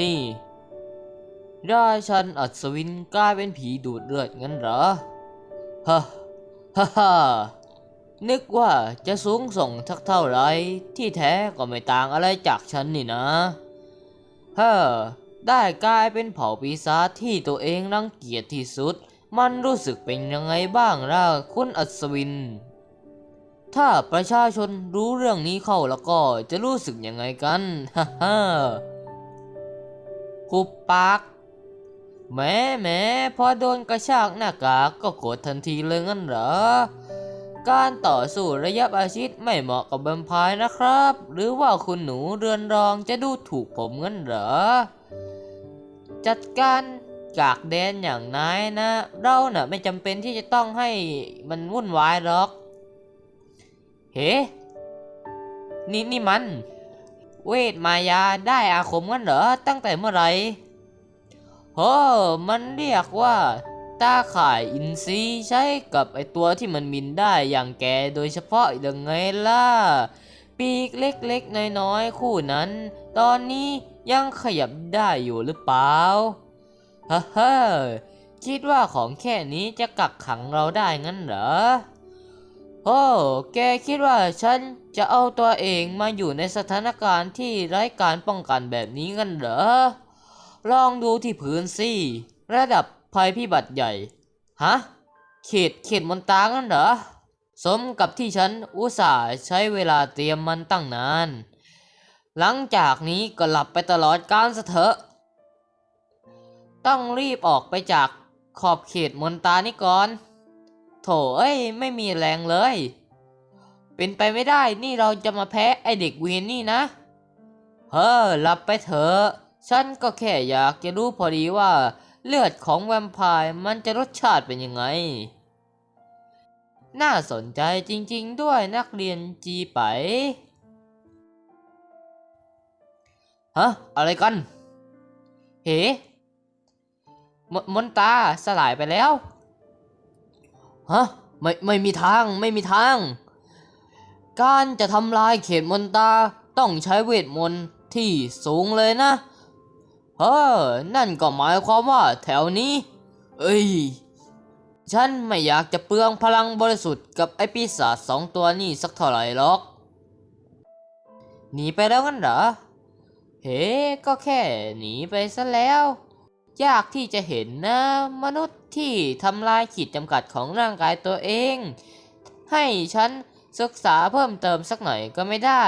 นี่ราชันอัศวินกลายเป็นผีดูดเลือดงั้นเหรอฮะฮ่าฮ่านึกว่าจะสูงส่งทักเท่าไรที่แท้ก็ไม่ต่างอะไรจากฉันนี่นะเฮ้อได้กลายเป็นเผ่าปีศาจที่ตัวเองรังเกียจที่สุด มันรู้สึกเป็นยังไงบ้างล่ะคุณอัศวิน ถ้าประชาชนรู้เรื่องนี้เข้าแล้วก็จะรู้สึกยังไงกันฮ่าฮ่า หุบปากแหม้แหม้พอโดนกระชากหน้ากากก็โกรธทันทีเลยงั้นเหรอ การต่อสู้ระยะประชิดไม่เหมาะกับแวมไพร์นะครับ หรือว่าคุณหนูเรือนรองจะดูถูกผมงั้นเหรอ จัดการกากแดนอย่างนายนะ เราเน่ะไม่จำเป็นที่จะต้องให้มันวุ่นวายหรอก เฮ้ นี่นี่มัน เวทมายาได้อาคมงั้นเหรอตั้งแต่เมื่อไหร่โอ้มันเรียกว่าตาข่ายอินทรีย์ใช้กับไอตัวที่มันบินได้อย่างแกโดยเฉพาะยังไงล่ะ ปีกเล็กๆ น้อยๆ คู่นั้น ตอนนี้ยังขยับได้อยู่หรือเปล่าฮ่าฮ่าคิดว่าของแค่นี้จะกักขังเราได้งั้นเหรอ โอ้ แกคิดว่าฉันจะเอาตัวเองมาอยู่ในสถานการณ์ที่ไร้การป้องกันแบบนี้งั้นเหรอ ลองดูที่พื้นสิระดับภัยพิบัติใหญ่ ฮะ เขตเขตมนตางั้นเหรอ สมกับที่ฉันอุตส่าห์ใช้เวลาเตรียมมันตั้งนาน หลังจากนี้ก็หลับไปตลอดกาลซะเถอะ ต้องรีบออกไปจากขอบเขตมนตานี่ก่อน ถเอ้ยไม่มีแรงเลย เป็นไปไม่ได้นี่เราจะมาแพ้ไอเด็กเวียนนี่นะ เฮ้อหลับไปเถอะฉันก็แค่อยากจะรู้พอดีว่า เลือดของแวมไพร์มันจะรสชาติเป็นยังไง น่าสนใจจริงๆด้วยนักเรียนจีไปฮะอะไรกัน เฮ้มมนตาสลายไปแล้ว ฮะไม่ไม่มีทางไม่มีทาง การจะทำลายเขตมนตาต้องใช้เวทมนต์ที่สูงเลยนะ เออ นั่นก็หมายความว่าแถวนี้ เอ้ย ฉันไม่อยากจะเปลืองพลังบริสุทธิ์กับไอปีศาจสองตัวนี่สักเท่าไหร่หรอก หนีไปแล้วกันเหรอ เฮ้ ก็แค่หนีไปซะแล้ว ยากที่จะเห็นนะ มนุษย์ที่ทำลายขีดจำกัดของร่างกายตัวเอง ให้ฉันศึกษาเพิ่มเติมสักหน่อยก็ไม่ได้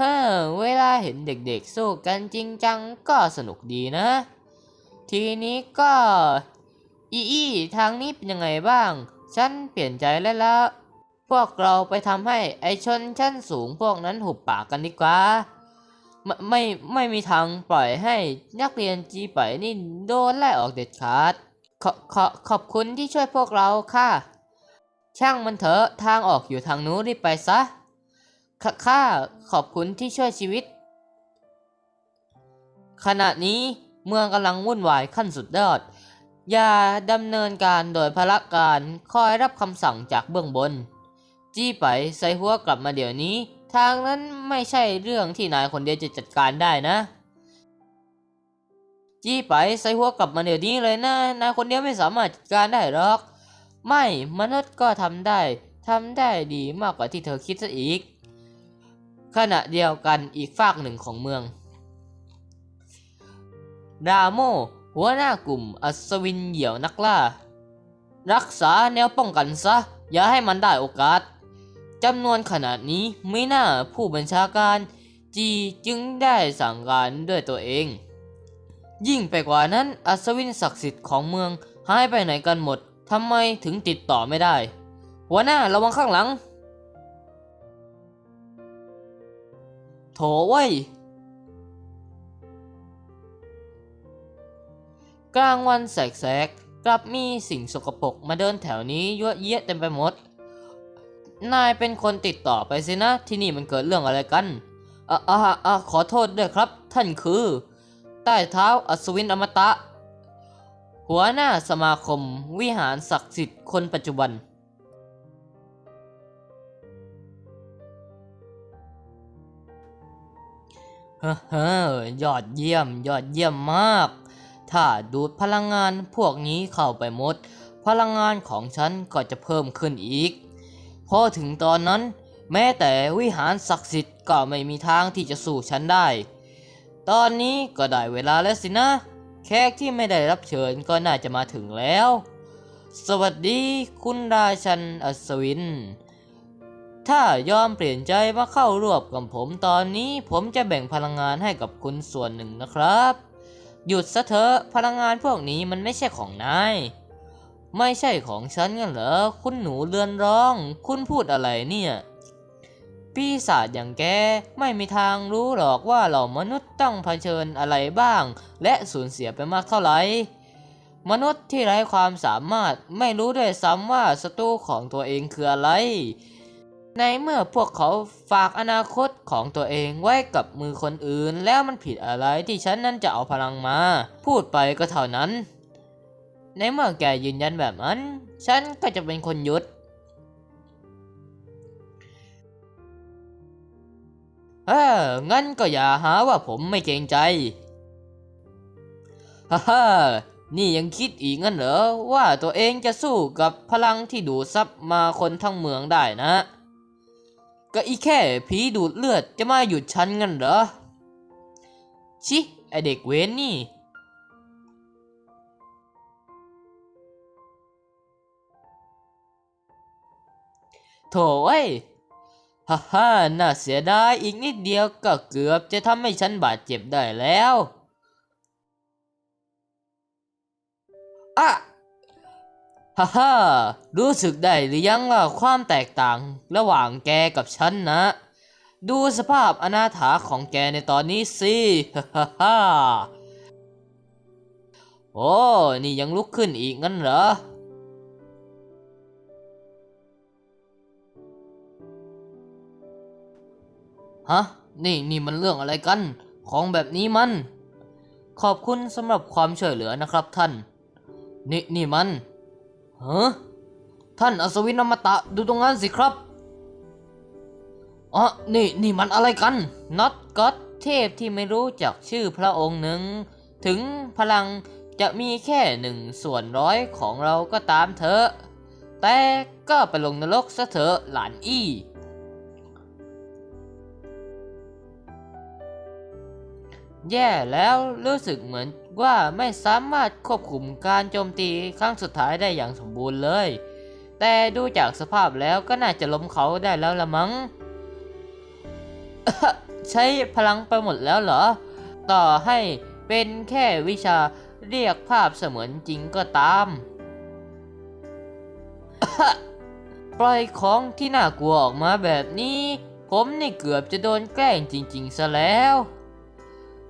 ฮ่าเวลาเห็นเด็กๆ สู้กันจริงจังก็สนุกดีนะ ทีนี้ก็ อีอีทางนี้เป็นยังไงบ้าง ฉันเปลี่ยนใจแล้วละพวกเราไปทำให้ไอชนชั้นสูงพวกนั้นหุบปากกันดีกว่า ไม่ไม่ไม่มีทางปล่อยให้นักเรียนจีไปนี่โดนไล่ออกเด็ดขาดขอขอขอบคุณที่ช่วยพวกเราค่ะ ช่างมันเถอะทางออกอยู่ทางนู้นรีบไปซะขข้าขอบคุณที่ช่วยชีวิต ขณะนี้เมืองกำลังวุ่นวายขั้นสุดยอด อย่าดำเนินการโดยพละการคอยรับคำสั่งจากเบื้องบน จี้ไปใส่หัวกลับมาเดี๋ยวนี้ ทางนั้นไม่ใช่เรื่องที่นายคนเดียวจะจัดการได้นะ จี้ไปใส่หัวกลับมาเดี๋ยวนี้เลยนะนายคนเดียวไม่สามารถจัดการได้หรอก ไม่มนุษย์ก็ทำได้ทำได้ดีมากกว่าที่เธอคิดซะอีก ขณะเดียวกันอีกฝากหนึ่งของเมือง ดาโม หัวหน้ากลุ่มอัศวินเหยี่ยวนักล่า รักษาแนวป้องกันซะ อย่าให้มันได้โอกาส จำนวนขนาดนี้ไม่น่าผู้บัญชาการจีจึงได้สั่งการด้วยตัวเอง ยิ่งไปกว่านั้นอัศวินศักดิ์สิทธิ์ของเมืองหายไปไหนกันหมดทำไมถึงติดต่อไม่ได้ หัวหน้าระวังข้างหลัง โถเว้ยกลางวันแสกๆกลับมีสิ่งสกปรกมาเดินแถวนี้ยั่วเยี้ยเต็มไปหมด นายเป็นคนติดต่อไปสินะ ที่นี่มันเกิดเรื่องอะไรกันอะอะอะขอโทษด้วยครับ ท่านคือ ใต้เท้าอัศวินอมตะ หัวหน้าสมาคม วิหารศักดิ์สิทธิ์คนปัจจุบันเฮ้อยอดเยี่ยม ยอดเยี่ยมมาก ถ้าดูดพลังงานพวกนี้เข้าไปหมด พลังงานของฉันก็จะเพิ่มขึ้นอีก พอถึงตอนนั้น แม้แต่วิหารศักดิ์สิทธิ์ก็ไม่มีทางที่จะสู้ฉันได้ ตอนนี้ก็ได้เวลาแล้วสินะ แขกที่ไม่ได้รับเชิญก็น่าจะมาถึงแล้ว สวัสดีคุณราชันอัศวิน ถ้ายอมเปลี่ยนใจมาเข้าร่วมกับผมตอนนี้ ผมจะแบ่งพลังงานให้กับคุณส่วนหนึ่งนะครับ หยุดซะเถอะพลังงานพวกนี้มันไม่ใช่ของนาย ไม่ใช่ของฉันกันเหรอ คุณหนูเรือนร้อง คุณพูดอะไรเนี่ยปีศาจอย่างแกไม่มีทางรู้หรอกว่าเรามนุษย์ต้องเผชิญอะไรบ้าง และสูญเสียไปมากเท่าไหร่ มนุษย์ที่ไร้ความสามารถไม่รู้ด้วยซ้ำว่าศัตรูของตัวเองคืออะไร ในเมื่อพวกเขาฝากอนาคตของตัวเองไว้กับมือคนอื่น แล้วมันผิดอะไรที่ฉันนั้นจะเอาพลังมา พูดไปก็เท่านั้น ในเมื่อแกยืนยันแบบนั้น ฉันก็จะเป็นคนหยุดเอองั้นก็อย่าหาว่าผมไม่เกรงใจ ฮ่าฮ่านี่ยังคิดอีกงั้นเหรอ ว่าตัวเองจะสู้กับพลังที่ดูดซับมาคนทั้งเมืองได้นะ ก็อีแค่ผีดูดเลือดจะมาหยุดฉันงั้นเหรอ ชิ ไอเด็กเวนนี่ โถ่เอ้ยฮ่าฮ่าน่าเสียดายอีกนิดเดียวก็เกือบจะทำให้ฉันบาดเจ็บได้แล้วอะฮ่าฮ่ารู้สึกได้หรือยังว่าความแตกต่างระหว่างแกกับฉันนะ ดูสภาพอนาถาของแกในตอนนี้สิฮ่าฮ่าฮ่าโอ้ นี่ยังลุกขึ้นอีกงั้นเหรอ ฮะ นี่นี่มันเรื่องอะไรกัน ของแบบนี้มัน ขอบคุณสำหรับความช่วยเหลือนะครับท่าน นี่นี่มันฮ้ท่านอัศวินอมตะดูตรงนั้นสิครับอ๋อนี่นี่มันอะไรกันน็อตก็ตเทพที่ไม่รู้จักชื่อพระองค์หนึ่ง ถึงพลังจะมีแค่หนึ่งส่วนร้อยของเราก็ตามเถอะ แต่ก็ไปลงนรกซะเถอะหลานอี้ แย่แล้วรู้สึกเหมือนว่าไม่สามารถควบคุมการโจมตีครั้งสุดท้ายได้อย่างสมบูรณ์เลย แต่ดูจากสภาพแล้วก็น่าจะล้มเขาได้แล้วละมั้ง ใช้พลังไปหมดแล้วเหรอ ต่อให้เป็นแค่วิชาเรียกภาพเสมือนจริงก็ตาม ปล่อยของที่น่ากลัวออกมาแบบนี้ ผมนี่เกือบจะโดนแกล้งจริง ๆ ซะแล้ว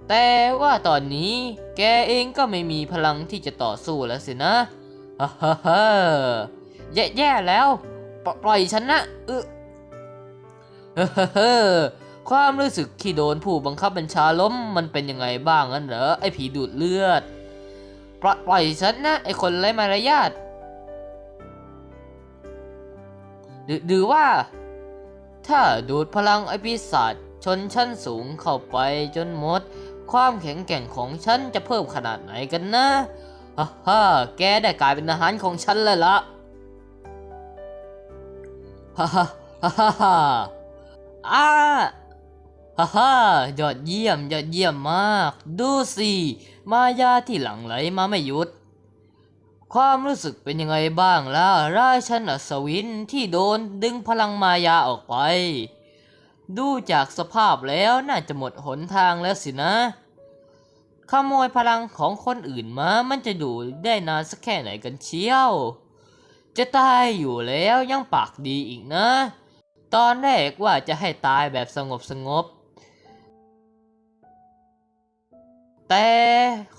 แต่ว่าตอนนี้แกเองก็ไม่มีพลังที่จะต่อสู้แล้วสินะฮ่าฮ่าฮ่าแย่แย่แล้ว ปล่อยฉันนะเออเฮ้อเฮ้อเฮ้อความรู้สึกที่โดนผู้บังคับบัญชาล้มมันเป็นยังไงบ้างงั้นเหรอไอ้ผีดูดเลือด ปล่อยปล่อยฉันนะไอ้คนไร้มารยาทหรือว่า ถ้าดูดพลังไอปีศาจชนชั้นสูงเข้าไปจนหมด ความแข็งแกร่งของฉันจะเพิ่มขนาดไหนกันนะฮ่าฮ่าแกได้กลายเป็นอาหารของฉันเลยละฮ่าฮ่าฮ่าฮ่าฮ่าอ้าฮ่าฮ่ายอดเยี่ยมยอดเยี่ยมมาก ดูสิ มายาที่หลั่งไหลมาไม่หยุด ความรู้สึกเป็นยังไงบ้างล่ะราชันอัศวินที่โดนดึงพลังมายาออกไป ดูจากสภาพแล้วน่าจะหมดหนทางแล้วสินะ ขโมยพลังของคนอื่นมา มันจะดูได้นานสักแค่ไหนกันเชียว จะตายอยู่แล้วยังปากดีอีกนะ ตอนแรกว่าจะให้ตายแบบสงบสงบ แต่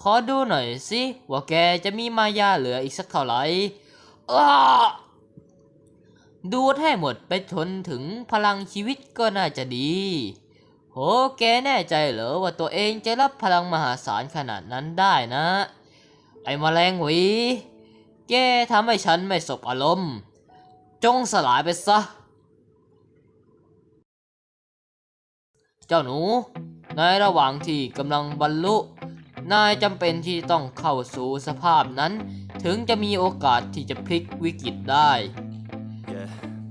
ขอดูหน่อยสิว่าแกจะมีมายาเหลืออีกสักเท่าไหร่ดูดให้หมดไปจนถึงพลังชีวิตก็น่าจะดี โห แกแน่ใจเหรอว่าตัวเองจะรับพลังมหาศาลขนาดนั้นได้นะ ไอ้แมลงหวี แกทำให้ฉันไม่สบอารมณ์ จงสลายไปซะ เจ้าหนู ในระหว่างที่กำลังบรรลุ นายจำเป็นที่ต้องเข้าสู่สภาพนั้น ถึงจะมีโอกาสที่จะพลิกวิกฤตได้ Yeah.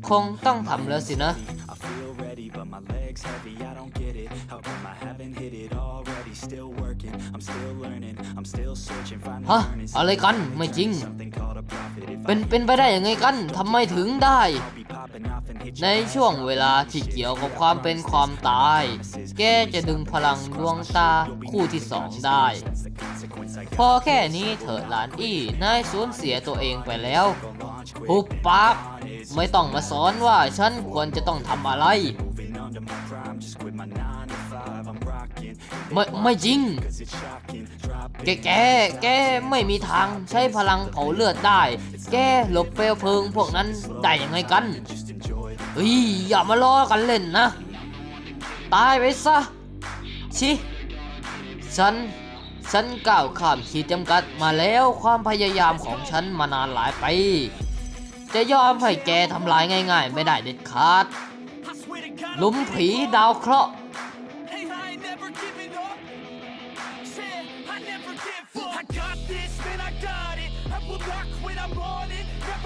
คงต้องทำแล้วสินะ ฮะ earning อะไรกัน ไม่จริง something called a profit. If เป็น เป็นไปได้ยังไงกันทำไมถึงได้ I'll be popping off and hit ใน your ass ช่วง with เว no ลา bullshit. ที่เกี่ยวกับความเป็นความตาย แกจะดึงพลังดวงตาคู่ที่สองได้ That's the consequence I พอแค่นี้เถิดหลานอี้ นายสูญเสียตัวเองไปแล้วหุบปากไม่ต้องมาสอนว่าฉันควรจะต้องทำอะไร ไม่ไม่จริง แกแกแกไม่มีทางใช้พลังเผาเลือดได้ แกหลบเปลวเพลิงพวกนั้นได้ยังไงกันเฮ้ยอย่ามาล้อกันเล่นนะ ตายไปซะ ชิ ฉัน ฉันก้าวข้ามขีดจำกัดมาแล้วความพยายามของฉันมานานหลายปี จะยอมให้แกทำลายง่าย ๆ ไม่ได้เด็ดขาด ลุมผีดาวเคราะห์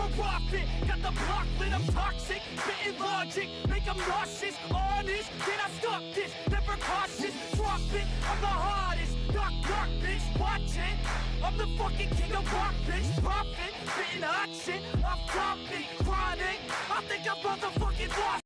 it. Never. Got the block lit, I'm toxic. Spitting logic, make them nauseous. Honest, can I stop this? Never cautious, drop it. I'm the hardest. Knock, knock, bitch, watch it. I'm the fucking king of rock, bitch. Profit, spitting hot shit. Off topic, chronic. I think I'm motherfucking lost.